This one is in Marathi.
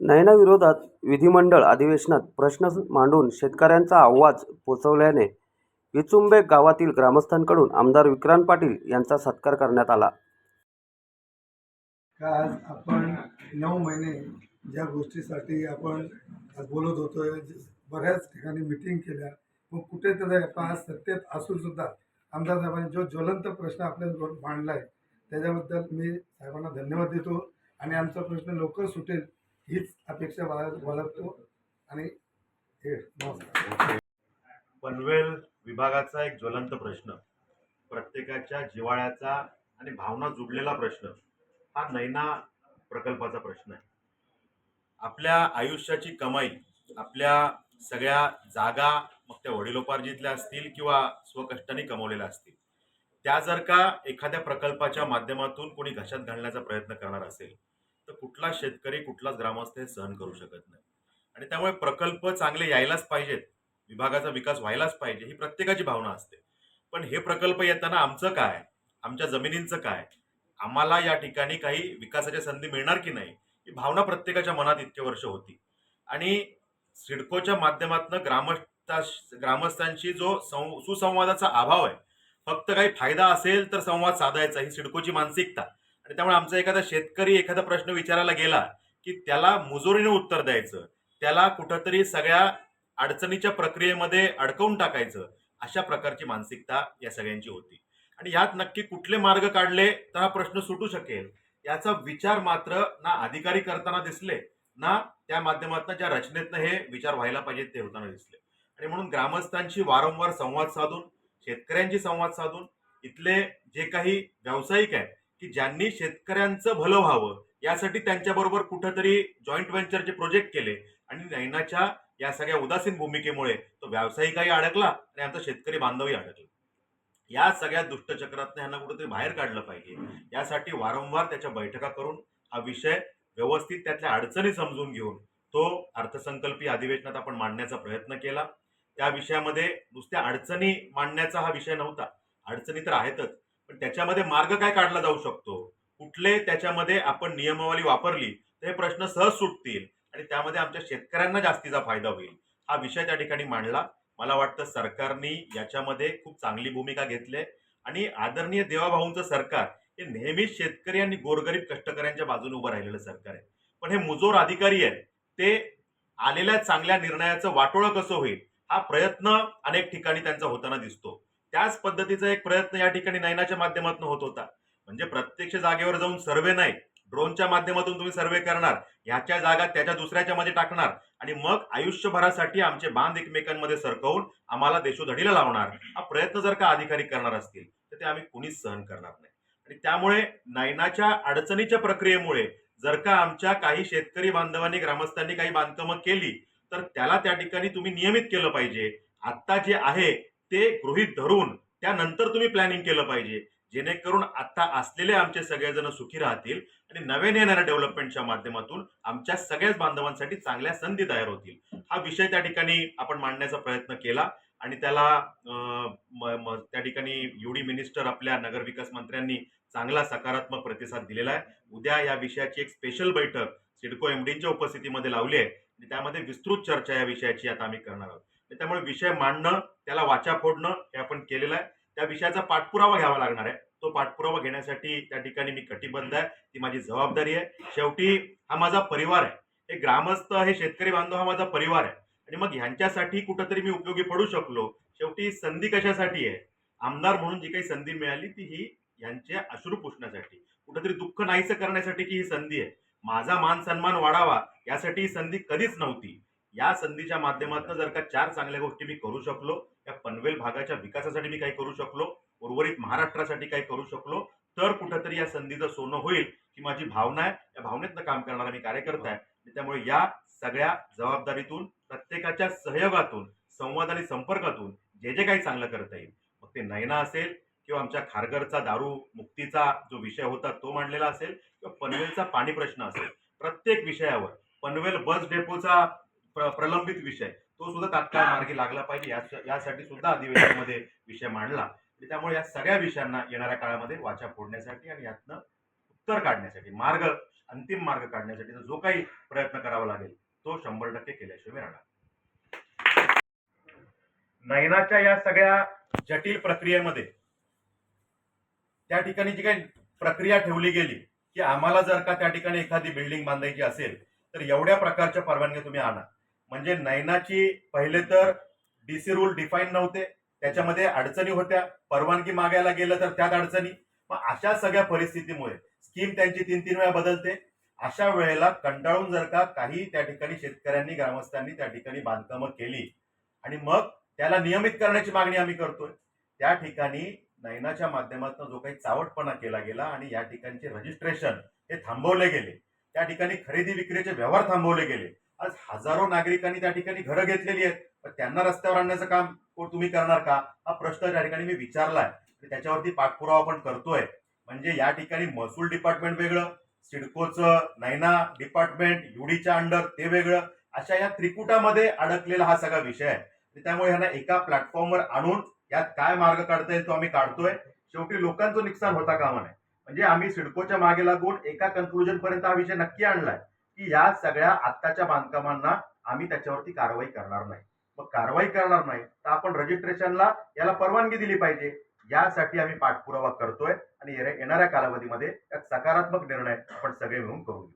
नयनाविरोधात विधिमंडळ अधिवेशनात प्रश्न मांडून शेतकऱ्यांचा आवाज पोचवल्याने विचुंबे गावातील ग्रामस्थांकडून आमदार विक्रांत पाटील यांचा सत्कार करण्यात आला. आज आपण नऊ महिने ज्या गोष्टीसाठी आपण आज बोलत होतोय बऱ्याच ठिकाणी मिटिंग केल्या मग कुठेतरी आपण आज सत्तेत असून सुद्धा आमदार साहेबांनी जो ज्वलंत प्रश्न आपल्या मांडला आहे त्याच्याबद्दल मी साहेबांना धन्यवाद देतो. आणि आमचा प्रश्न लवकर सुटेल हीच अपेक्षा बाळग बाळगतो आणि हे नमस्कार. पनवेल विभागाचा एक ज्वलंत प्रश्न प्रत्येकाच्या जिव्हाळ्याचा आणि भावना जुडलेला प्रश्न हा नैना प्रकल्पाचा प्रश्न आहे. आपल्या आयुष्याची कमाई आपल्या सगळ्या जागा मग त्या वडिलोपार्जितल्या असतील किंवा स्वकष्टाने कमवलेल्या असतील त्या जर का एखाद्या प्रकल्पाच्या माध्यमातून कोणी घशात घालण्याचा प्रयत्न करणार असेल तर कुठला शेतकरी कुठलाच ग्रामस्थ हे सहन करू शकत नाही. आणि त्यामुळे प्रकल्प चांगले यायलाच पाहिजेत. विभागाचा विकास व्हायलाच पाहिजे ही प्रत्येकाची भावना असते. पण हे प्रकल्प येताना आमचं काय? आमच्या जमिनींचं काय? आम्हाला या ठिकाणी काही विकासाच्या संधी मिळणार की नाही? ही भावना प्रत्येकाच्या मनात इतके वर्ष होती. आणि सिडकोच्या माध्यमातून ग्रामस्था ग्रामस्थांशी जो सं सुसंवादाचा अभाव आहे फक्त काही फायदा असेल तर संवाद साधायचा ही सिडकोची मानसिकता. त्यामुळे आमचा एखादा शेतकरी एखादा प्रश्न विचारायला गेला की त्याला मुजोरीने उत्तर द्यायचं त्याला कुठंतरी सगळ्या अडचणीच्या प्रक्रियेमध्ये अडकवून टाकायचं अशा प्रकारची मानसिकता या सगळ्यांची होती. आणि यात नक्की कुठले मार्ग काढले तर हा प्रश्न सुटू शकेल याचा विचार मात्र ना अधिकारी करताना दिसले ना त्या माध्यमातून ज्या रचनेतनं हे विचार व्हायला पाहिजेत ते होताना दिसले. आणि म्हणून ग्रामस्थांशी वारंवार संवाद साधून शेतकऱ्यांशी संवाद साधून इथले जे काही व्यावसायिक आहेत की ज्यांनी शेतकऱ्यांचं भलं व्हावं यासाठी त्यांच्याबरोबर कुठंतरी जॉईंट व्हेंचरचे प्रोजेक्ट केले. आणि नैनाच्या या सगळ्या उदासीन भूमिकेमुळे तो व्यावसायिकही अडकला आणि आमचा शेतकरी बांधवही अडकला. या सगळ्या दुष्टचक्रातनं ह्यांना कुठेतरी बाहेर काढलं पाहिजे. यासाठी वारंवार त्याच्या बैठका करून हा विषय व्यवस्थित त्यातल्या अडचणी समजून घेऊन तो अर्थसंकल्पीय अधिवेशनात आपण मांडण्याचा प्रयत्न केला. त्या विषयामध्ये नुसत्या अडचणी मांडण्याचा हा विषय नव्हता. अडचणी तर आहेतच. त्याच्यामध्ये मार्ग काय काढला जाऊ शकतो? कुठले त्याच्यामध्ये आपण नियमावली वापरली तर हे प्रश्न सहज सुटतील आणि त्यामध्ये आमच्या शेतकऱ्यांना जास्तीचा फायदा होईल. हा विषय त्या ठिकाणी मांडला. मला वाटतं सरकारने याच्यामध्ये खूप चांगली भूमिका घेतली आहे. आणि आदरणीय देवाभाऊंचं सरकार हे नेहमीच शेतकरी आणि गोरगरीब कष्टकऱ्यांच्या बाजूने उभं राहिलेलं सरकार आहे. पण हे मुजोर अधिकारी आहेत. ते आलेल्या चांगल्या निर्णयाचं वाटोळं कसं होईल? हा प्रयत्न अनेक ठिकाणी त्यांचा होताना दिसतो. त्याच पद्धतीचा एक प्रयत्न या ठिकाणी नयनाच्या माध्यमातून होत होता. म्हणजे प्रत्यक्ष जागेवर जाऊन सर्वे नाही ड्रोनच्या माध्यमातून तुम्ही सर्वे करणार ह्याच्या जागा त्याच्या दुसऱ्याच्या मध्ये टाकणार आणि मग आयुष्यभरासाठी आमचे बांध एकमेकांमध्ये सरकवून आम्हाला देशोधडीला लावणार. हा प्रयत्न जर का अधिकारी करणार असतील तर ते आम्ही कुणीच सहन करणार नाही. आणि त्यामुळे नयनाच्या अडचणीच्या प्रक्रियेमुळे जर का आमच्या काही शेतकरी बांधवांनी ग्रामस्थांनी काही बांधकामं केली तर त्याला त्या ठिकाणी तुम्ही नियमित केलं पाहिजे. आत्ता जे आहे ते गृहीत धरून त्यानंतर तुम्ही प्लॅनिंग केलं पाहिजे. जेणेकरून आता असलेले आमचे सगळेजण सुखी राहतील आणि नव्याने येणाऱ्या डेव्हलपमेंटच्या माध्यमातून आमच्या सगळ्याच बांधवांसाठी चांगल्या संधी तयार होतील. हा विषय त्या ठिकाणी आपण मांडण्याचा प्रयत्न केला आणि त्याला त्या ठिकाणी युडी मिनिस्टर आपल्या नगरविकास मंत्र्यांनी चांगला सकारात्मक प्रतिसाद दिलेला आहे. उद्या या विषयाची एक स्पेशल बैठक सिडको एमडीच्या उपस्थितीमध्ये लावली आहे आणि त्यामध्ये विस्तृत चर्चा या विषयाची आता आम्ही करणार आहोत. त्यामुळे विषय मांडणं त्याला वाचा फोडणं हे आपण केलेलं आहे. त्या विषयाचा पाठपुरावा घ्यावा लागणार आहे. तो पाठपुरावा घेण्यासाठी त्या ठिकाणी मी कटिबद्ध आहे. ती माझी जबाबदारी आहे. शेवटी हा माझा परिवार आहे. हे ग्रामस्थ हे शेतकरी बांधव हा माझा परिवार आहे. आणि मग ह्यांच्यासाठी कुठंतरी मी उपयोगी पडू शकलो. शेवटी संधी कशासाठी आहे? आमदार म्हणून जी काही संधी मिळाली ती ही यांचे अश्रू पुसण्यासाठी. कुठंतरी दुःख नाहीसं करण्यासाठीची ही संधी आहे. माझा मान सन्मान वाढावा यासाठी ही संधी कधीच नव्हती. या संधीच्या माध्यमातून जर का चार चांगल्या गोष्टी मी करू शकलो या पनवेल भागाच्या विकासासाठी मी काही करू शकलो उर्वरित महाराष्ट्रासाठी काही करू शकलो तर कुठंतरी या संधीचं सोनं होईल ही माझी भावना आहे. या भावनेतनं काम करणारा मी कार्यकर्ता आहे. त्यामुळे या सगळ्या जबाबदारीतून प्रत्येकाच्या सहयोगातून संवाद आणि संपर्कातून जे जे काही चांगलं करता येईल मग ते नयना असेल किंवा आमच्या खारघरचा दारू मुक्तीचा जो विषय होता तो मांडलेला असेल किंवा पनवेलचा पाणी प्रश्न असेल प्रत्येक विषयावर पनवेल बस डेपोचा प्र प्रलंबित विषय. तो सुद्धा तात्काळ मार्गी लागला पाहिजे. यासाठी सुद्धा अधिवेशनामध्ये विषय मांडला. त्यामुळे या सगळ्या विषयांना येणाऱ्या काळामध्ये वाचा फोडण्यासाठी आणि यातनं उत्तर काढण्यासाठी मार्ग अंतिम मार्ग काढण्यासाठी जो काही प्रयत्न करावा लागेल तो शंभर टक्के केल्याशिवाय राहणार नयनाच्या या सगळ्या जटिल प्रक्रियेमध्ये त्या ठिकाणी जी काही प्रक्रिया ठेवली गेली की आम्हाला जर का त्या ठिकाणी एखादी बिल्डिंग बांधायची असेल तर एवढ्या प्रकारच्या परवानग्या तुम्ही आणा. म्हणजे नयनाची पहिले तर डीसी रूल डिफाईन नव्हते. त्याच्यामध्ये अडचणी होत्या. परवानगी मागायला गेलं तर त्यात अडचणी. मग अशा सगळ्या परिस्थितीमुळे स्कीम त्यांची तीन तीन वेळा बदलते. अशा वेळेला कंटाळून जर का काही त्या ठिकाणी शेतकऱ्यांनी ग्रामस्थांनी त्या ठिकाणी बांधकामं केली आणि मग त्याला नियमित करण्याची मागणी आम्ही करतोय. त्या ठिकाणी नयनाच्या माध्यमातून जो काही चावटपणा केला गेला आणि या ठिकाणचे रजिस्ट्रेशन हे थांबवले गेले. त्या ठिकाणी खरेदी विक्रीचे व्यवहार थांबवले गेले. आज हजारो नागरिकांनी त्या ठिकाणी घरं घेतलेली आहेत. पण त्यांना रस्त्यावर आणण्याचं काम को- तुम्ही करणार का? हा प्रश्न त्या ठिकाणी मी विचारलाय. त्याच्यावरती पाठपुरावा पण करतोय. म्हणजे या ठिकाणी महसूल डिपार्टमेंट वेगळं सिडकोचं नैना डिपार्टमेंट युडीच्या अंडर ते वेगळं अशा या त्रिकुटामध्ये अडकलेला हा सगळा विषय आहे. त्यामुळे ह्यांना एका प्लॅटफॉर्मवर आणून यात काय मार्ग काढता येईल तो आम्ही काढतोय. शेवटी लोकांचं नुकसान होता कामा नये. म्हणजे आम्ही सिडकोच्या मागे लागून एका कन्क्लुजन पर्यंत हा विषय नक्की आणलाय. की या सगळ्या आत्ताच्या बांधकामांना आम्ही त्याच्यावरती कारवाई करणार नाही. मग कारवाई करणार नाही तर आपण रजिस्ट्रेशनला याला परवानगी दिली पाहिजे. यासाठी आम्ही पाठपुरावा करतोय आणि येणाऱ्या कालावधीमध्ये त्यात सकारात्मक निर्णय आपण सगळे मिळून करू